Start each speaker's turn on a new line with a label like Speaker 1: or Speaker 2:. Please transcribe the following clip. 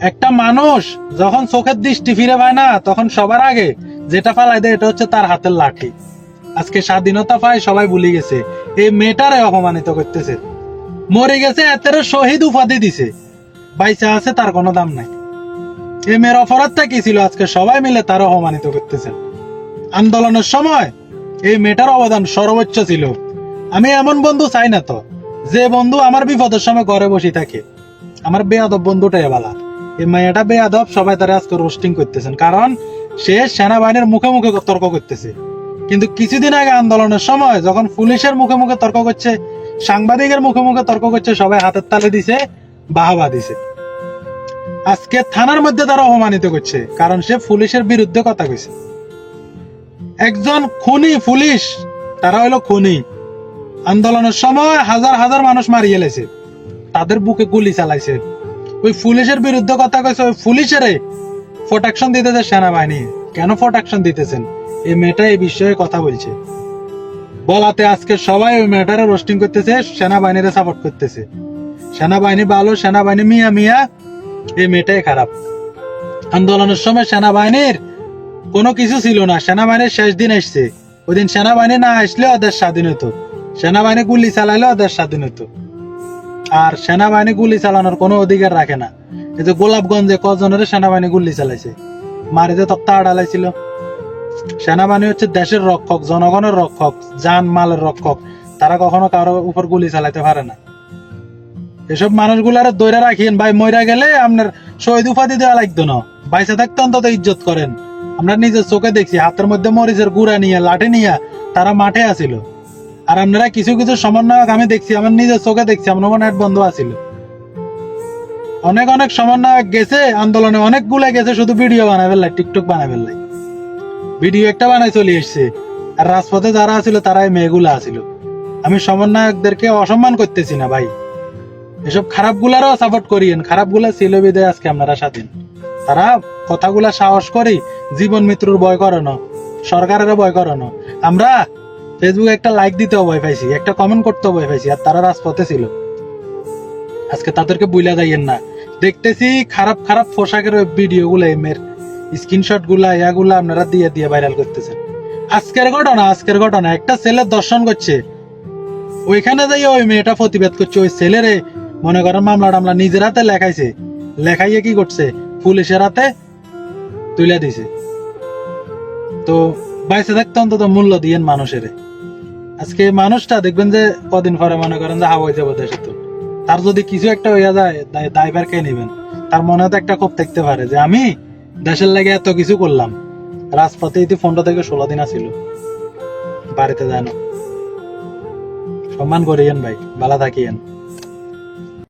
Speaker 1: একটা মানুষ যখন চোখের দৃষ্টি ফিরে পায় না, তখন সবার আগে যেটা ফালাই দেয়, এটা হচ্ছে তার হাতের লাঠি। আজকে স্বাধীনতা পায়, সবাই ভুলে গেছে। এই মেয়েটারে অপমানিত করতেছে। মরে গেছে, এতের শহীদ উপাধি দিছে। বাইসা আছে, তার কোনো দাম নাই। এই মেয়ের অপরাধটা কি ছিল? আজকে সবাই মিলে তার অপমানিত করতেছেন আন্দোলনের সময় এই মেয়েটার অবদান সর্বোচ্চ ছিল। আমি এমন বন্ধু চাই না তো, যে বন্ধু আমার বিপদের সময় ঘরে বসে থাকে। আমার বেয়াদব বন্ধুটাই বালা। এই বেয়াদব সবাই তারা আজকে রোস্টিং করতেছেন। কারণ সে সেনাবাহিনীর মুখে মুখে তর্ক করতেছে। কিন্তু কিছুদিন আগে আন্দোলনের সময় যখন পুলিশের মুখে মুখে তর্ক করছে, সাংবাদিকের মুখে মুখে তর্ক করছে, সবাই হাতের তালে দিছে, বাহাবা দিছে। আজকে থানার মধ্যে তারা অপমানিত করছে, কারণ সে পুলিশের বিরুদ্ধে কথা কইছে। একজন খুনি পুলিশ, তারা হলো খুনি। আন্দোলনের সময় হাজার হাজার মানুষ মারিয়ে লেছে। তাদের বুকে গুলি চালাইছে। ওই পুলিশের বিরুদ্ধে কথা কইছে, ওই পুলিশেরে প্রোটেকশন দিতেছে সেনাবাহিনী। কেন প্রোটেকশন দিতেছেন? এই মেয়েটা এই বিষয়ে কথা বলছে। বলাতে আজকে সবাই ওই মেয়েটারে রোস্টিং করতেছে, সেনাবাহিনীরে সাপোর্ট করতেছে। সেনাবাহিনী ভালো, সেনাবাহিনী মিয়া মিয়া, এই মেয়েটাই খারাপ। আন্দোলনের সময় সেনাবাহিনীর কোনো কিছু ছিল না। সেনাবাহিনীর শেষ দিন আসছে ওই দিন সেনাবাহিনী না আসলে ওদের স্বাধীন হতো। সেনাবাহিনী গুলি চালাইলে ওদের স্বাধীন হতো। আর সেনাবাহিনী গুলি চালানোর কোনো অধিকার রাখে না। এই যে গোলাপগঞ্জে কজনের সেনাবাহিনী গুলি চালাইছে? মারিতে তক্তা আড়ালাইছিল সেনাবাহিনী হচ্ছে দেশের রক্ষক, জনগণের রক্ষক যান মালের রক্ষক। তারা কখনো কারও উপর গুলি চালাইতে পারে না। এসব মানুষগুলার দৈরা রাখিয়েন ভাই, মইরা গেলে আপনার শহীদ উপাধি দেওয়া লাগতো না। বাইসে থাকতে অন্তত ইজ্জত করেন। আমরা নিজের চোখে দেখছি, হাতের মধ্যে মরিচের গুড়া নিয়ে, লাঠি নিয়ে তারা মাঠে আসিল আর আপনারা কিছু কিছু সমন্বয়ক আমি দেখছি, আমার নিজের চোখে দেখছি, আমার নেট বন্ধ আছিল। অনেক অনেক সমন্বয়ক গেছে আন্দোলনে, অনেকগুলা গেছে শুধু ভিডিও বানাই ফেললাই টিকটক বানাই ফেললাই ভিডিও একটা বানাই চলে এসছে। আর রাজপথে যারা আছিল তারা এই মেয়েগুলা আছিল। আমি সমন্বয়কদেরকে অসম্মান করতেছি না ভাই। এসব খারাপ গুলারও সাপোর্ট করিয়েন। খারাপগুলা ছিল বিদে আজকে আপনারা স্বাধীন। তারা কথাগুলা সাহস করি, জীবন মৃত্যুর ভয় করানো, সরকারেরও ভয় করানো। আমরা ফেসবুকে একটা লাইক দিতেও ভয় পাইছি, একটা কমেন্ট করতেও ভয় পাইছি, আর তারা রাজপথে ছিল। আজকে তাদেরকে বুইলা যাইয়েন না। দেখতেছি খারাপ খারাপ পোশাকের ভিডিও গুলা এমের স্ক্রিনশটগুলা, ইয়াগুলা আপনারা দিয়ে দিয়ে ভাইরাল করতেছেন। আজকের ঘটনা আজকের ঘটনা। একটা ছেলে দর্শন করছে। ওইখানে যাই ওই মেয়েটা প্রতিবাদ করছে। ওই ছেলেরে, মনে করেন মামলা টামলা নিজের হাতে লেখাইছে। লেখাইয়ে কি করছে? পুলিশের হাতে তুলে দিছে। তো বাইসে থাকতে অন্তত মূল্য দিয়েন মানুষের। আজকে মানুষটা দেখবেন যে কদিন পরে মনে করেন যে হাওয়াই যাব দেশে তো। তার যদি কিছু একটা হইয়া যায়, দায়- দায়ভার কে নেবেন? তার মনে তো একটা খুব দেখতে পারে যে আমি দেশের লাগে এত কিছু করলাম। রাজপথে ইতি ফোনটা থেকে ষোলো দিন আসিল বাড়িতে জানো সম্মান করিয়েন ভাই, ভালো থাকিয়েন।